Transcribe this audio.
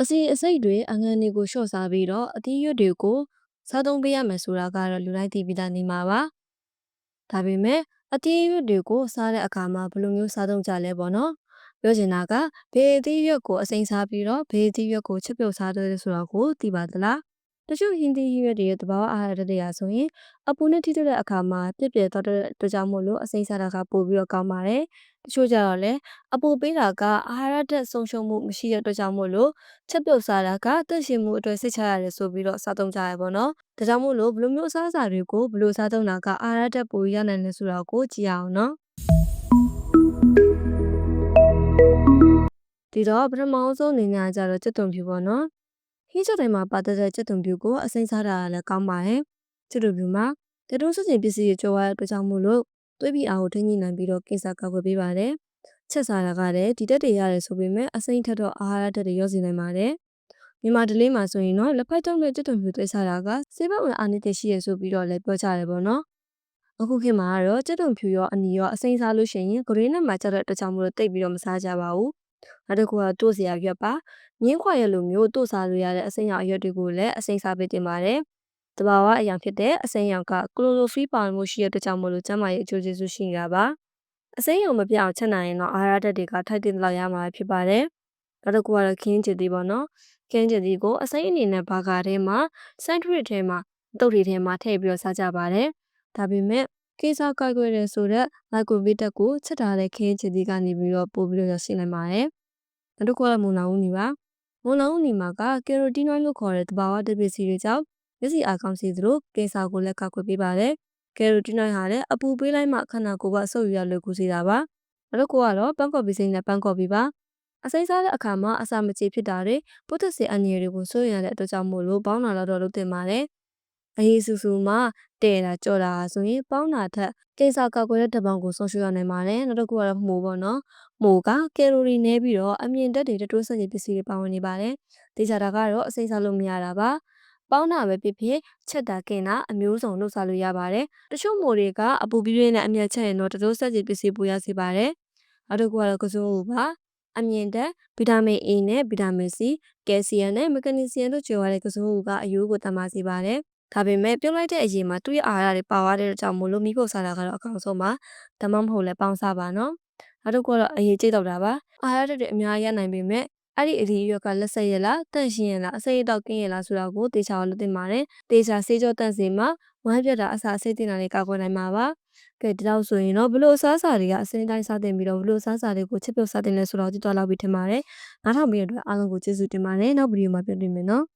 အစီအစိတ်တွေအငန်းတွေကိုလျှော့စားပြီးတော့အသီးရွက်တွေကိုစားသုံးပေးရမယ်ဆိုတာကတော့လူတိုင်းသိပြီးသားနေမှာပါဒါပေမဲ့အသီးရွက်တွေကိုစားတဲ့အခါမှာဘယ်လိုမျိုးစားသုံးကြလဲပေါ့နော်ပြောချင်တာကဘေးအသီးရွက်ကိုအစိမ်းစားပြီးတော့ဘေးအသီးရွက်ကိုချက်ပြုတ်စားတယ်ဆိုတာကိုသိပါသလား တချို့ဟင်းသီးဟင်းရွက်တွေရဲ့သဘာဝအာဟာရတွေကဆိုရင်အပူနဲ့ထိတွေ့တဲ့အခါမှာပြည့်ပြည့်သွားတဲ့အတွက်ကြောင့်မို့လို့အစိမ်းစားတာကပိုပြီးတော့ကောင်းပါတယ်တချို့ကြတော့လည်းအပူပေးတာကအာဟာရဓာတ်ဆုံးရှုံးမှုမရှိတဲ့အတွက်ကြောင့်မို့လို့ချက်ပြုတ်စားတာကတန့်ရှင်းမှုအတွက်စိတ်ချရတယ်ဆိုပြီးတော့စားသုံးကြရပါတော့။ဒါကြောင့်မို့လို့ဘယ်လိုမျိုးအစားအစာတွေကိုဘယ်လိုစားသုံးတာကအာဟာရဓာတ်ပိုရနိုင်လဲဆိုတာကိုကြည့်ရအောင်နော်။ဒီတော့ပထမဆုံးအနေနဲ့ကြတော့ကြက်သွန်ဖြူပေါ့နော်။ ဟင်းချက်တိုင်းမှာပါတဲ့ကြက်သွန်ဖြူကိုအစိမ်းစားတာလည်းကောင်းပါတယ်။ကြက်သွန်ဖြူမှာတတုံးစစင်ပစ္စည်းတွေကြောရတဲ့အတွက်ကြောင့်မို့လို့သွေးပြီးအားကိုထိန်းညှိနိုင်ပြီးတော့ကင်ဆာကာကွယ်ပေးပါတယ်။ချက်စားတာကလည်းဒီတက်တွေရတယ်ဆိုပေမဲ့အစိမ်းထက်တော့အာဟာရဓာတ်တွေရောစီနိုင်ပါတယ်။မြန်မာဒလေးမှာဆိုရင်တော့လက်ဖက်တုံးနဲ့ကြက်သွန်ဖြူသွေးစားတာကစေဘဝင်အာနိသင်ရှိရဆိုပြီးတော့လည်းပြောကြတယ်ပေါ့နော်။အခုခေတ်မှာကတော့ကြက်သွန်ဖြူရောအနီရောအစိမ်းစားလို့ရှိရင်ဂရိနဲ့မှကြတဲ့အတွက်ကြောင့်မို့လို့တိတ်ပြီးတော့မစားကြပါဘူး။ နောက်တစ်ခုကတို့စရာရွက်ပါ။မြင်းခွာရက်လိုမျိုးတို့စားလို့ရတဲ့အစိမ်းရောင်အရွက်တွေကိုလည်းအစိမ်းစားပေးတင်ပါတယ်။တဘာဝအရာဖြစ်တဲ့အစိမ်းရောင်ကကလိုရိုဖီပါဝင်မှုရှိတဲ့အတွက်ကြောင့်မို့လို့ကျန်းမာရေးအကျိုးကျေးဇူးရှိနေတာပါ။အစိမ်းရောင်မပြအောင်ချက်နိုင်ရင်တော့အာဟာရဓာတ်တွေကထိုက်တင်လောက်ရမှာဖြစ်ပါတယ်။နောက်တစ်ခုကတော့ခင်းချစ်သေးပေါ့နော်။ခင်းချစ်သေးကိုအစိမ်းအနေနဲ့ဘာကာထဲမှာဆန်ထရစ်ထဲမှာတုတ်တွေထဲမှာထည့်ပြီးတော့စားကြပါတယ်။ဒါပေမဲ့ကိစ္စကိုက်ွယ်တဲ့ဆိုတော့လိုက်ကိုဗစ်တက်ကိုချက်ထားတဲ့ခင်းချစ်သေးကနေပြီးတော့ပို့ပြီးတော့ရရှိနိုင်ပါတယ်။ နောက်တစ်ခုကမုံလောင်ဦးနေပါ။မုံလောင်ဦးနေမှာကကယ်ရိုတီနွိုင်းလို့ခေါ်တဲ့တဘာဝဓာတ်ပစ္စည်းတွေကြောင့်မျက်စိအားကောင်းစေသလိုကင်ဆာကိုလည်းကာကွယ်ပေးပါတယ်။ကယ်ရိုတီနွိုင်းဟာလည်းအပူပေးလိုက်မှခန္ဓာကိုယ်ကအဆုတ်ရလွယ်ကူစေတာပါ။နောက်တစ်ခုကတော့ပန်းကော်ပီစိမ့်နဲ့ပန်းကော်ပီပါ။အစိမ်းစားတဲ့အခါမှာအစာမကြေဖြစ်တာတွေပုတ်သက်စေအန်ရည်တွေကိုစိုးရိမ်ရတဲ့အတွက်ကြောင့်မို့လို့ပေါင်းတာတော့လုပ်တင်ပါတယ်။ အရေးစုစုမှာတဲတာကြော်တာဆိုရင်ပေါင်းတာထက်ကိစ္စကောက်ွယ်တဲ့တပောင်ကိုဆုံးရှုံးရနိုင်ပါတယ်။နောက်တစ်ခုကတော့မှုပေါ့နော်။မှုကကယ်လိုရီနည်းပြီးတော့အမြင့်တက်တွေတတိုးဆက်ရပစ္စည်းတွေပါဝင်နေပါတယ်။ဒေချာတာကတော့အစိမ်းစားလို့မရတာပါ။ပေါင်းတာပဲဖြစ်ဖြစ်ချက်တာကင်တာအမျိုးစုံလုပ်စားလို့ရပါတယ်။တချို့မိုတွေကအပူပြင်းပြင်းနဲ့အမြတ်ချက်ရင်တော့တတိုးဆက်ရပစ္စည်းပိုရစေပါတယ်။နောက်တစ်ခုကတော့ကစိုးဦးပါ။အမြင့်တက်ဗီတာမင် A နဲ့ဗီတာမင် C ကယ်လ်ဆီယမ်နဲ့မက်ဂနီဆီယမ်တို့ကျွေးရတဲ့ကစိုးဦးကအယိုးကိုတမစေပါတယ်။ ဒါပေမဲ့ပြုတ်လိုက်တဲ့အရေးမှာသူ့ရဲ့အာဟာရတွေပါသွားတဲ့ကြောင့်မို့လို့မိဖို့စားတာကတော့အကောင်ဆုံးပါ။ဒါမှမဟုတ်လည်းပေါင်းစားပါနော်။နောက်တစ်ခုကတော့အရေးကြီးတော့တာပါ။အာဟာရတွေအများကြီးရနိုင်ပေမဲ့အဲ့ဒီအဒီရွက်ကလက်ဆက်ရလားတန့်ရှင်းရလားအစိတ်အတော့ကင်းရလားဆိုတာကိုတေချာလို့သိပါတယ်။တေချာဆေးကြောတန့်စီမှာဝမ်းပြတ်တာအစာအစိတ်တင်တာတွေကောက်ွယ်နိုင်မှာပါ။ကဲဒီတော့ဆိုရင်တော့ဘလို့အစားအစာတွေကအစင်းတိုင်းစားတင်ပြီးတော့ဘလို့အစားအစာတွေကိုချက်ပြုတ်စားတင်လဲဆိုတော့ကြည့်သွားလောက်ပြီးထင်ပါတယ်။နားထောင်ပြီးတဲ့အတွက်အားလုံးကိုကျေးဇူးတင်ပါတယ်။နောက်ဗီဒီယိုမှာပြန်တွေ့မယ်နော်။